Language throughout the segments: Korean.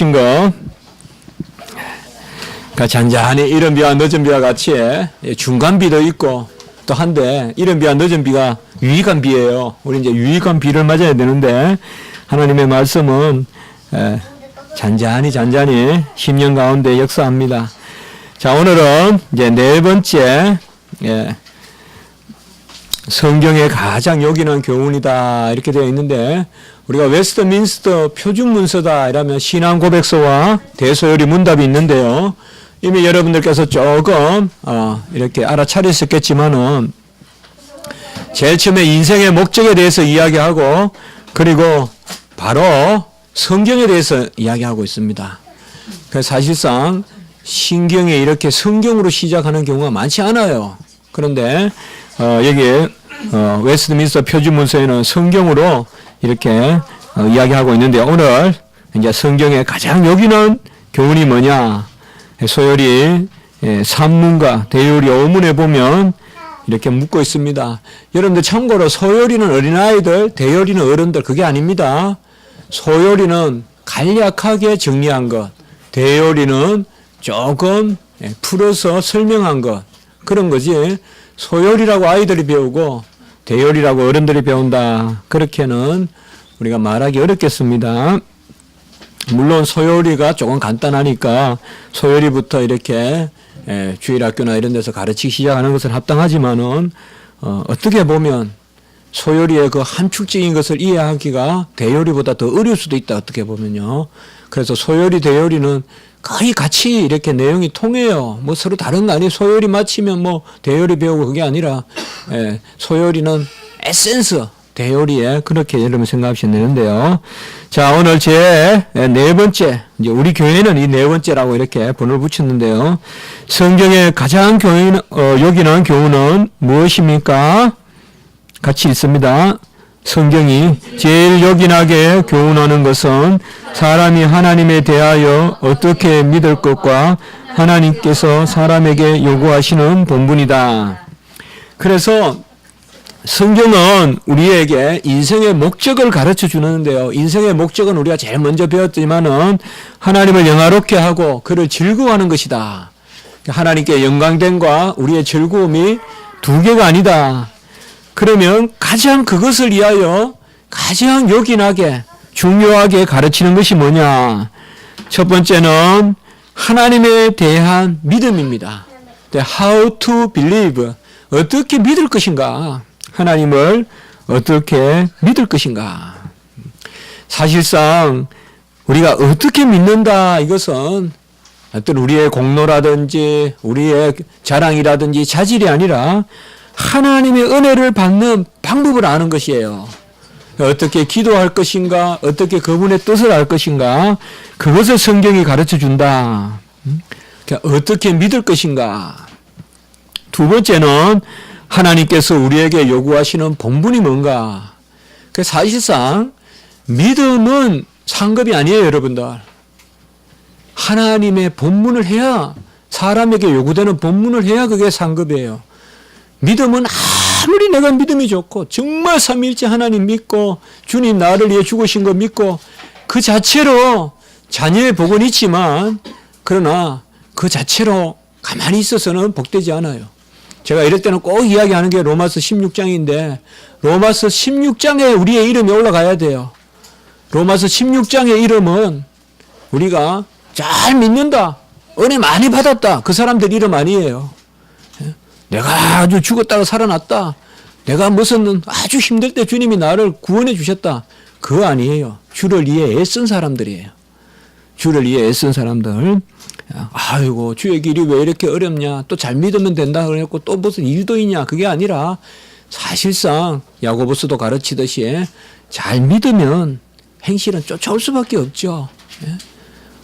주신 거. 그러니까 잔잔히 이른 비와 늦은 비와 같이 예, 중간 비도 있고 또 한데 이른 비와 늦은 비가 유익한 비예요. 우리 이제 유익한 비를 맞아야 되는데 하나님의 말씀은 예, 잔잔히 잔잔히 10년 가운데 역사합니다. 자 오늘은 이제 네 번째 예, 성경에 가장 여기는 교훈이다 이렇게 되어 있는데 우리가 웨스트민스터 표준 문서다 이러면 신앙 고백서와 대소요리 문답이 있는데요. 이미 여러분들께서 조금 어, 이렇게 알아차리셨겠지만은 제일 처음에 인생의 목적에 대해서 이야기하고 그리고 바로 성경에 대해서 이야기하고 있습니다. 그 사실상 신경에 이렇게 성경으로 시작하는 경우가 많지 않아요. 그런데 어, 여기 어, 웨스트민스터 표준문서에는 성경으로 이렇게 어, 이야기하고 있는데 오늘 이제 성경에 가장 여기는 교훈이 뭐냐? 소열이 예, 산문과 대요리 어문에 보면 이렇게 묻고 있습니다. 여러분들 참고로 소요리는 어린아이들, 대요리는 어른들 그게 아닙니다. 소요리는 간략하게 정리한 것, 대요리는 조금 예, 풀어서 설명한 것 그런 거지. 소요리라고 아이들이 배우고 대요리라고 어른들이 배운다. 그렇게는 우리가 말하기 어렵겠습니다. 물론 소요리가 조금 간단하니까 소요리부터 이렇게 예, 주일학교나 이런 데서 가르치기 시작하는 것은 합당하지만은 어, 어떻게 보면 소요리의 그 함축적인 것을 이해하기가 대요리보다 더 어려울 수도 있다 어떻게 보면요. 그래서 소요리 대요리는 거의 같이 이렇게 내용이 통해요. 뭐 서로 다른 거 아니에요. 소요리 마치면 뭐 대요리 배우고 그게 아니라 예, 소요리는 에센스 대요리에 그렇게 여러분 생각하시면 되는데요. 자 오늘 제 네 번째 이제 우리 교회는 이 네 번째라고 이렇게 번호를 붙였는데요. 성경의 가장 교훈 어, 여기는 교훈은 무엇입니까? 같이 있습니다. 성경이 제일 요긴하게 교훈하는 것은 사람이 하나님에 대하여 어떻게 믿을 것과 하나님께서 사람에게 요구하시는 본분이다. 그래서 성경은 우리에게 인생의 목적을 가르쳐 주는데요. 인생의 목적은 우리가 제일 먼저 배웠지만은 하나님을 영화롭게 하고 그를 즐거워하는 것이다. 하나님께 영광됨과 우리의 즐거움이 두 개가 아니다. 그러면 가장 그것을 위하여 가장 요긴하게 중요하게 가르치는 것이 뭐냐? 첫 번째는 하나님에 대한 믿음입니다. How to believe. 어떻게 믿을 것인가? 하나님을 어떻게 믿을 것인가? 사실상 우리가 어떻게 믿는다 이것은 어떤 우리의 공로라든지 우리의 자랑이라든지 자질이 아니라 하나님의 은혜를 받는 방법을 아는 것이에요. 어떻게 기도할 것인가, 어떻게 그분의 뜻을 알 것인가, 그것을 성경이 가르쳐 준다. 음? 어떻게 믿을 것인가. 두 번째는 하나님께서 우리에게 요구하시는 본분이 뭔가. 그 사실상 믿음은 상급이 아니에요, 여러분들. 하나님의 본문을 해야 사람에게 요구되는 본문을 해야 그게 상급이에요. 믿음은 아무리 내가 믿음이 좋고 정말 삼일째 하나님 믿고 주님 나를 위해 죽으신 거 믿고 그 자체로 자녀의 복은 있지만 그러나 그 자체로 가만히 있어서는 복되지 않아요. 제가 이럴 때는 꼭 이야기하는 게 로마서 16장인데 로마서 16장에 우리의 이름이 올라가야 돼요. 로마서 16장의 이름은 우리가 잘 믿는다. 은혜 많이 받았다. 그 사람들 이름 아니에요. 내가 아주 죽었다가 살아났다. 내가 무슨 아주 힘들 때 주님이 나를 구원해 주셨다. 그거 아니에요. 주를 위해 애쓴 사람들이에요. 주를 위해 애쓴 사람들. 아이고, 주의 길이 왜 이렇게 어렵냐. 또 잘 믿으면 된다. 그랬고 또 무슨 일도 있냐. 그게 아니라 사실상 야고보스도 가르치듯이 잘 믿으면 행실은 쫓아올 수밖에 없죠. 예?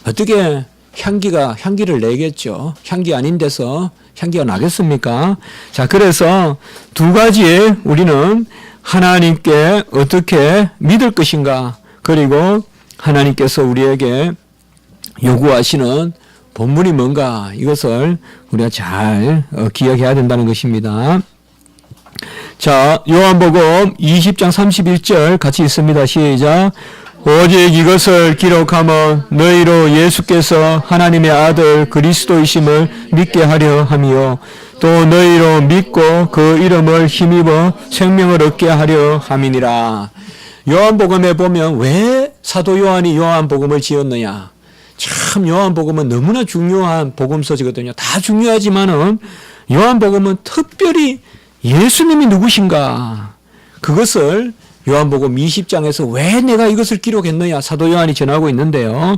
어떻게 향기가 향기를 내겠죠. 향기 아닌 데서 향기가 나겠습니까? 자, 그래서 두 가지에 우리는 하나님께 어떻게 믿을 것인가, 그리고 하나님께서 우리에게 요구하시는 본문이 뭔가 이것을 우리가 잘 어, 기억해야 된다는 것입니다. 자, 요한복음 20장 31절 같이 있습니다. 시작. 오직 이것을 기록하면 너희로 예수께서 하나님의 아들 그리스도이심을 믿게 하려 함이요 또 너희로 믿고 그 이름을 힘입어 생명을 얻게 하려 함이니라. 요한복음에 보면 왜 사도 요한이 요한복음을 지었느냐? 참 요한복음은 너무나 중요한 복음서지거든요. 다 중요하지만은 요한복음은 특별히 예수님이 누구신가? 그것을 요한복음 20장에서 왜 내가 이것을 기록했느냐 사도 요한이 전하고 있는데요.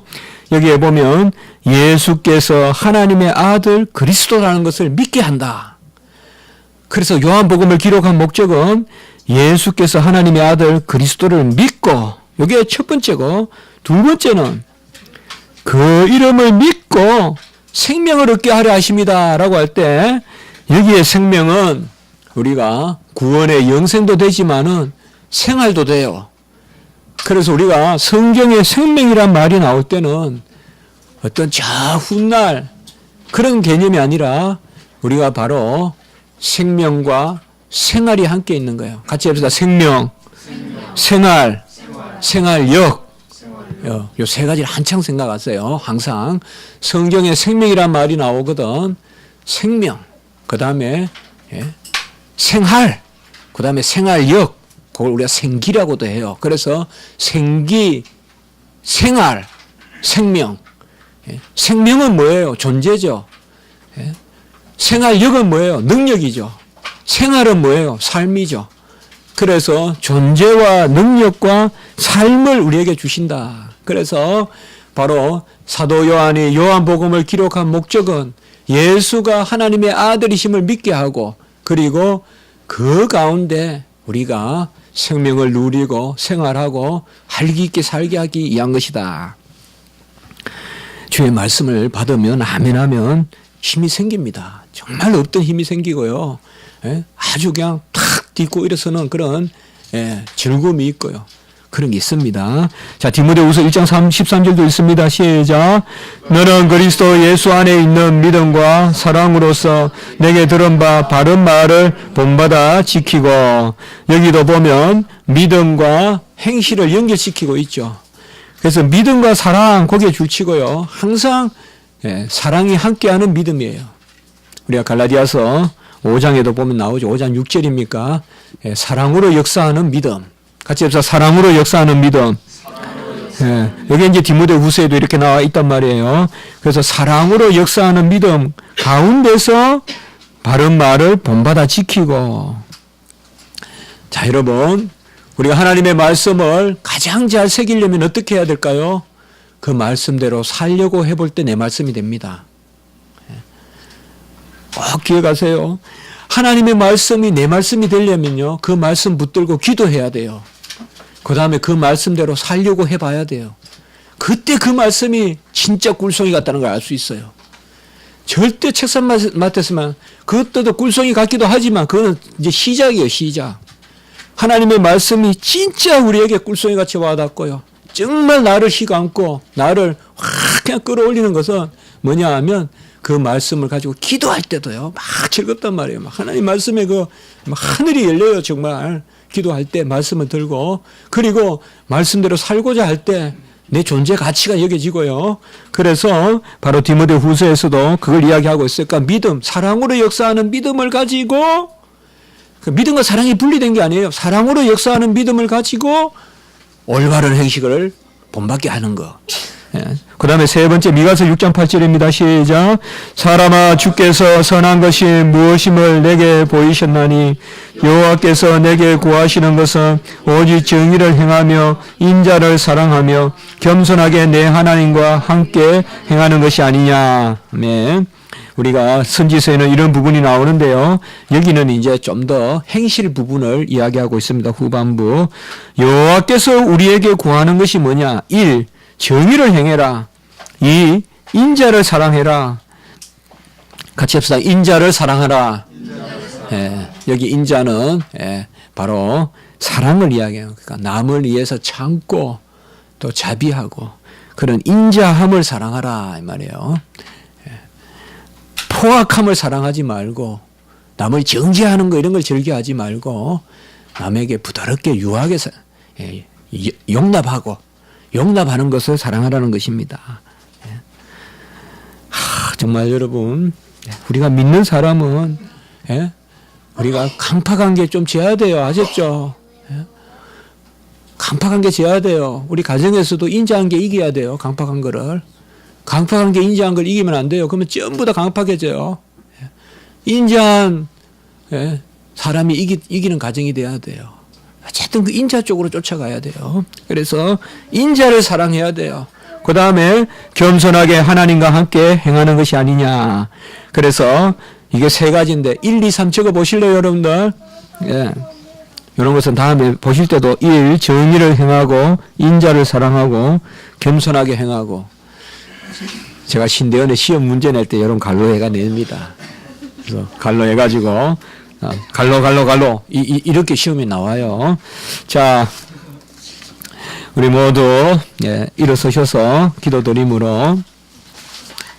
여기에 보면 예수께서 하나님의 아들 그리스도라는 것을 믿게 한다. 그래서 요한복음을 기록한 목적은 예수께서 하나님의 아들 그리스도를 믿고 이게 첫 번째고 두 번째는 그 이름을 믿고 생명을 얻게 하려 하십니다라고 할 때 여기에 생명은 우리가 구원의 영생도 되지만은 생활도 돼요. 그래서 우리가 성경에 생명이란 말이 나올 때는 어떤 저 훗날 그런 개념이 아니라 우리가 바로 생명과 생활이 함께 있는 거예요. 같이 합시다. 생명, 생활, 생활력. 요 세 가지를 한창 생각하세요. 항상 성경에 생명이란 말이 나오거든. 생명, 그 다음에 예, 생활, 그 다음에 생활력. 그걸 우리가 생기라고도 해요. 그래서 생기, 생활, 생명. 예, 생명은 뭐예요? 존재죠. 예, 생활력은 뭐예요? 능력이죠. 생활은 뭐예요? 삶이죠. 그래서 존재와 능력과 삶을 우리에게 주신다. 그래서 바로 사도 요한이 요한복음을 기록한 목적은 예수가 하나님의 아들이심을 믿게 하고 그리고 그 가운데 우리가 생명을 누리고 생활하고 활기 있게 살게 하기 위한 것이다. 주의 말씀을 받으면 아멘하면 힘이 생깁니다. 정말 없던 힘이 생기고요. 예? 아주 그냥 탁 딛고 일어서는 그런 예, 즐거움이 있고요. 그런 게 있습니다. 자, 디모데후서 1장 33절도 있습니다. 시작. 너는 그리스도 예수 안에 있는 믿음과 사랑으로서 내게 들은 바 바른 말을 본받아 지키고 여기도 보면 믿음과 행실을 연결시키고 있죠. 그래서 믿음과 사랑 거기에 줄치고요. 항상 예, 사랑이 함께하는 믿음이에요. 우리가 갈라디아서 5장에도 보면 나오죠. 5장 6절입니까? 예, 사랑으로 역사하는 믿음. 같이 해서 사랑으로 역사하는 믿음. 예, 여기 이제 디모데 후서에도 이렇게 나와 있단 말이에요. 그래서 사랑으로 역사하는 믿음 가운데서 바른 말을 본받아 지키고. 자, 여러분. 우리가 하나님의 말씀을 가장 잘 새기려면 어떻게 해야 될까요? 그 말씀대로 살려고 해볼 때 내 말씀이 됩니다. 꼭 기억하세요. 하나님의 말씀이 내 말씀이 되려면요. 그 말씀 붙들고 기도해야 돼요. 그 다음에 그 말씀대로 살려고 해봐야 돼요. 그때 그 말씀이 진짜 꿀송이 같다는 걸 알 수 있어요. 절대 맡았으면 그것도 꿀송이 같기도 하지만 그거는 이제 시작이에요, 시작. 하나님의 말씀이 진짜 우리에게 꿀송이 같이 와닿고요. 정말 나를 휘감고 나를 확 그냥 끌어올리는 것은 뭐냐 하면 그 말씀을 가지고 기도할 때도요. 막 즐겁단 말이에요. 막 하나님 말씀에 그 하늘이 열려요. 정말 기도할 때 말씀을 들고 그리고 말씀대로 살고자 할 때 내 존재 가치가 여겨지고요. 그래서 바로 디모데 후서에서도 그걸 이야기하고 있으니까 믿음, 사랑으로 역사하는 믿음을 가지고 그 믿음과 사랑이 분리된 게 아니에요. 사랑으로 역사하는 믿음을 가지고 올바른 행식을 본받게 하는 거. 예. 그 다음에 세 번째 미가서 6장 8절입니다. 시작. 사람아 주께서 선한 것이 무엇임을 내게 보이셨나니 여호와께서 내게 구하시는 것은 오직 정의를 행하며 인자를 사랑하며 겸손하게 내 하나님과 함께 행하는 것이 아니냐. 네. 우리가 선지서에는 이런 부분이 나오는데요. 여기는 이제 좀 더 행실 부분을 이야기하고 있습니다. 후반부. 여호와께서 우리에게 구하는 것이 뭐냐? 1. 정의를 행해라. 2. 인자를 사랑해라. 같이 합시다. 인자를 사랑하라. 예, 여기 인자는 예, 바로 사랑을 이야기해요. 그러니까 남을 위해서 참고 또 자비하고 그런 인자함을 사랑하라 이 말이에요. 예. 포악함을 사랑하지 말고 남을 정죄하는 거 이런 걸 즐겨하지 말고 남에게 부드럽게 유하게 사- 예, 이- 용납하고 용납하는 것을 사랑하라는 것입니다. 예. 하, 정말 여러분, 예, 우리가 믿는 사람은 예? 우리가 강팍한게 좀 지어야 돼요. 아셨죠? 예? 강팍한 게 지어야 돼요. 우리 가정에서도 인자한 게 이겨야 돼요. 강팍한 거를. 강팍한 게 인자한 걸 이기면 안 돼요. 그러면 전부 다 강팍해져요. 예. 인자한 예, 사람이 이기, 이기는 가정이 돼야 돼요. 어쨌든 그 인자 쪽으로 쫓아가야 돼요. 그래서 인자를 사랑해야 돼요. 그 다음에 겸손하게 하나님과 함께 행하는 것이 아니냐. 그래서 이게 세 가지인데 1, 2, 3 적어 보실래요, 여러분들? 예. 이런 것은 다음에 보실 때도 1. 정의를 행하고 인자를 사랑하고 겸손하게 행하고 제가 신대원의 시험 문제 낼 때 여러분 갈로해가 냅니다. 그래서 갈로 해가지고 어, 갈로 갈로 갈로 이, 이, 이 렇게 시험이 나와요. 자 우리 모두 예, 일어서셔서 기도드림으로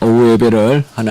오후 예배를 하나.